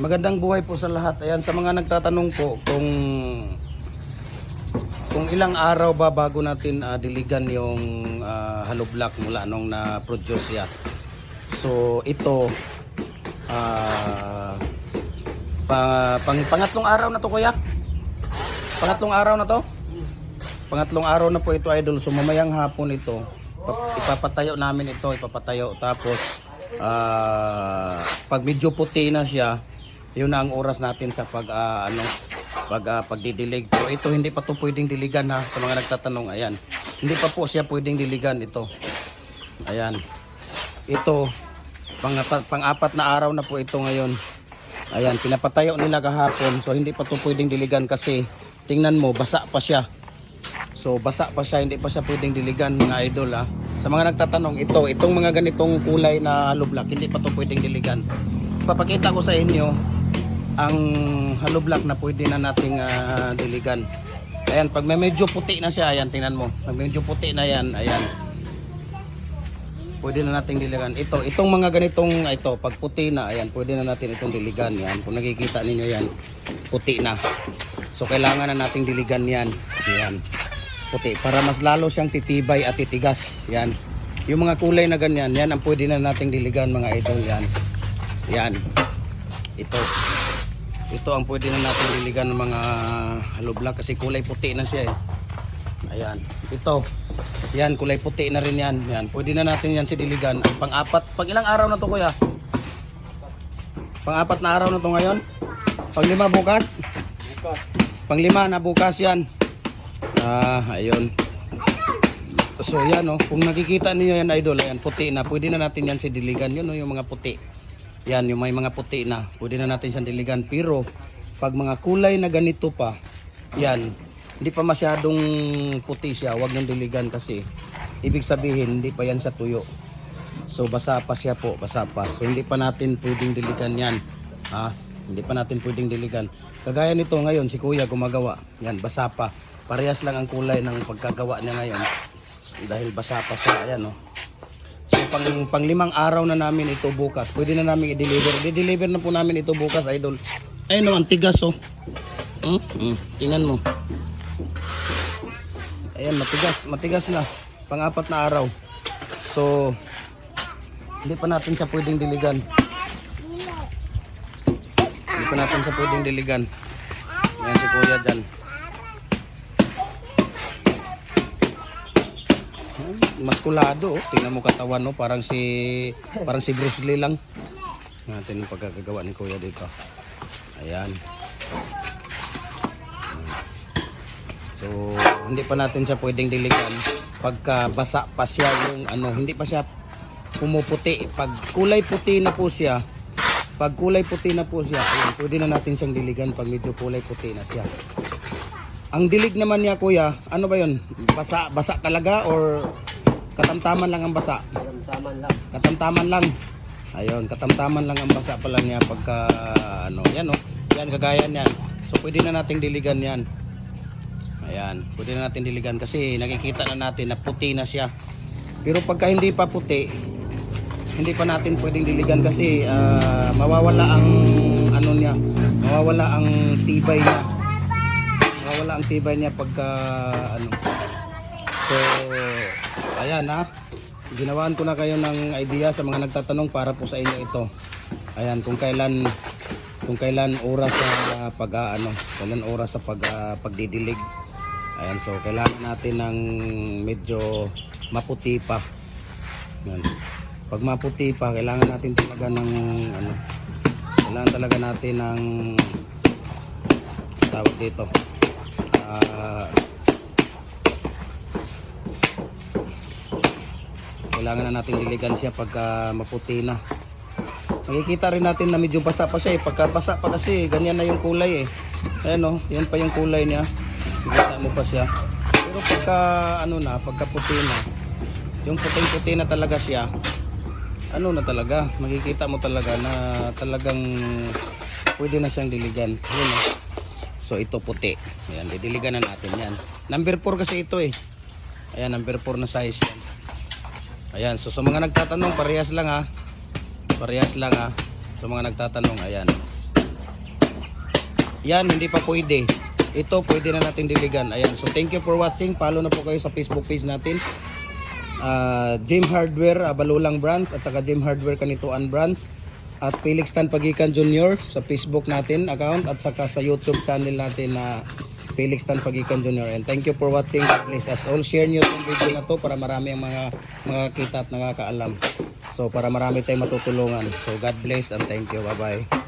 Magandang buhay po sa lahat. Ayan, sa mga nagtatanong po kung kung ilang araw ba bago natin ah, diligan yung ah, hollow block mula nung na-produce siya. So, ito ah pa, pang, pangatlong araw na to kuya? Pangatlong araw na to? Pangatlong araw na po ito idol. So mamayang hapon ito. pa- Ipapatayo namin ito, ipapatayo. Tapos ah pag medyo puti na siya, yun na ang oras natin sa pag ah, ano pag ah, pagdidilig. Pero ito hindi pa to pwedeng diligan ha sa mga nagtatanong. Ayan. Hindi pa po siya pwedeng diligan ito. Ayan. Ito pang, pang-apat na araw na po ito ngayon. Ayan, pinapatayo nila kahapon. So hindi pa to pwedeng diligan kasi tingnan mo, basa pa siya. So basa pa siya, hindi pa siya pwedeng diligan mga idol ah. Sa mga nagtatanong, ito, itong mga ganitong kulay na hollow block, hindi pa to pwedeng diligan. Papakita ko sa inyo ang hollow block na pwede na nating ah, diligan. Ayan, pag may medyo puti na siya, ayan, tingnan mo. Pag medyo puti na yan, ayan. Pwede na nating diligan. Ito, itong mga ganitong, ah, ito, pag puti na, ayan, pwede na natin itong diligan. Yan, kung nakikita ninyo yan, puti na. So, kailangan na nating diligan yan. Yan, puti. Para mas lalo siyang titibay at titigas. Yan. Yung mga kulay na ganyan, yan ang pwede na nating diligan mga idol. Yan. Yan. Ito. Ito ang pwede na nating diligan ng mga hollow block kasi kulay puti na siya eh. Ayan. Ito. Yan, kulay puti na rin yan. Yan. Pwede na natin yan si diligan. Ang pang-apat. Pag ilang araw na to kuya? Pang-apat na araw na to ngayon? Pang-lima bukas? Bukas. Pang-lima na bukas yan. Ah, ayun. So yan oh, kung nakikita niyo yan idol, ayan puti na. Pwede na natin yan si diligan. Yun oh, yung mga puti. Yan, yung may mga puti na. Pwede na natin siyang diligan. Pero pag mga kulay na ganito pa, yan, hindi pa masyadong puti siya. Huwag nang diligan kasi ibig sabihin hindi pa yan sa tuyo. So basa pa siya po, basa pa. So hindi pa natin pwedeng diligan yan. Ha? Hindi pa natin pwedeng diligan. Kagaya nito ngayon, si Kuya gumagawa. Yan, basa pa. Parehas lang ang kulay ng pagkagawa niya ngayon. Dahil basa pa siya. Ayan, oh. Pang, pang limang araw na namin ito bukas. Pwede na namin i-deliver. I-deliver na po namin ito bukas, idol. Ayun, oh, ang tigas, oh. Hmm? Hmm. Tingnan mo. Ayan, matigas. Matigas na. Pang-apat na araw. So, hindi pa natin siya pwedeng diligan. Hindi pa natin siya pwedeng diligan. Ayan si kuya dyan. Maskulado, oh. tingnan mo katawan, no? parang si parang si Bruce Lee lang. Natin ang pagkakagawa ni kuya dito. Ayan. So, hindi pa natin siya pwedeng diligan pagka basa pa siya yung ano, hindi pa siya pumuputi. Pag kulay puti na po siya, pag kulay puti na po siya, ayun, pwede na natin siyang diligan pag medyo kulay puti na siya. Ang dilig naman niya kuya, ano ba yun? Basa, basa talaga or katamtaman lang ang basa? Karamdaman lang. Katamtaman lang. Ayun, katamtaman lang ang basa pala niya pagka ano, yan oh. Yan kagaya niyan. So pwede na nating diligan 'yan. Ayan, pwede na natin diligan kasi nakikita na natin na puti na siya. Pero pagka hindi pa puti, hindi pa natin pwedeng diligan kasi ah, mawawala ang ano niya, mawawala ang tibay niya. Mawawala ang tibay niya pagka ano. So, ayan ha. Ginawaan ko na kayo ng idea sa mga nagtatanong para po sa inyo ito. Ayan, kung kailan kung kailan oras sa pag ah, ano, kailan oras sa pag ah, pagdidilig. Ayan, so kailangan natin ng medyo maputi pa. Yan. Pag maputi pa, kailangan natin talaga ng ano, kailangan talaga natin ng tawag dito. Ah, kailangan na natin diligan siya pagka maputi na. Makikita rin natin na medyo basa pa siya eh. Pagka basa pa kasi, ganyan na yung kulay eh. Ayan o, yan pa yung kulay niya. Makikita mo pa siya. Pero pagka ano na, pagka puti na, yung puting-puti na talaga siya, ano na talaga, makikita mo talaga na talagang pwede na siyang diligan. Ayan o. So ito puti. Ayan, didiligan na natin yan. Number 4 kasi ito eh. Ayan, number 4 na size yan. Ayan, so sa mga nagtatanong, parehas lang ha. Parehas lang ha. Sa mga nagtatanong, ayan. Yan, hindi pa pwede. Ito, pwede na natin diligan. Ayan. So, thank you for watching. Follow na po kayo sa Facebook page natin. Ah, Jim Hardware, ah, Balulang Branch, at saka Jim Hardware Kanituan Branch. At Felix Tan Pagikan Jr. sa Facebook natin account at saka sa YouTube channel natin na Felix Tan Pagikan Jr. And thank you for watching. Please as all share nyo yung video na to para marami ang mga makakita at nakakaalam. So para marami tayong matutulungan. So God bless and thank you. Bye bye.